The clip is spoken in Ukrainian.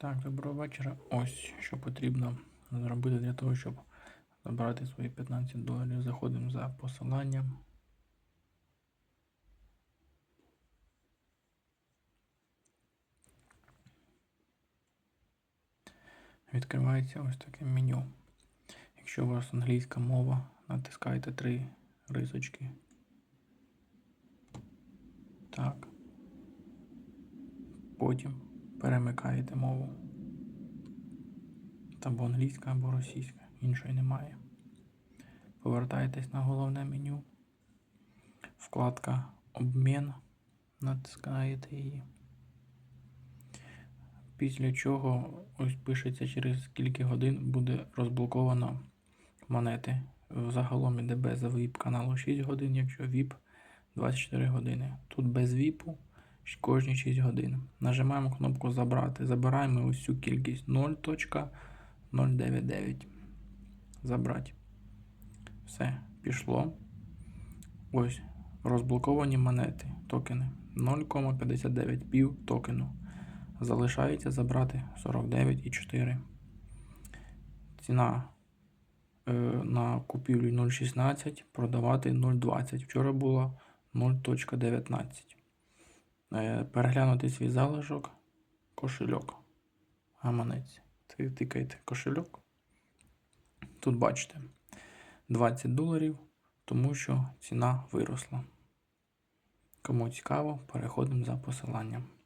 Так, доброго вечора. Ось що потрібно зробити для того, щоб забрати свої 15 доларів. Заходимо за посиланням. Відкривається ось таке меню. Якщо у вас англійська мова, натискайте три рисочки. Так. Потім перемикаєте мову. Або англійська, або російська. Іншої немає. Повертаєтесь на головне меню. Вкладка Обмін. Натискаєте її. Після чого ось пишеться через скільки годин буде розблоковано монети. Загалом іде без VIP каналу 6 годин, якщо VIP 24 години. Тут без VIP кожні 6 годин. Нажимаємо кнопку Забрати. Забираємо цю кількість 0.099. Забрати. Все, пішло. Ось розблоковані монети, токени. 0,59 пів токену. Залишається забрати 49,4. Ціна е, на купівлю 0,16, продавати 0,20. Вчора було 0.19. Е, переглянути свій залишок, кошельок. Гаманець. Тикайте кошельок. Тут бачите 20 доларів, тому що ціна виросла. Кому цікаво, переходимо за посиланням.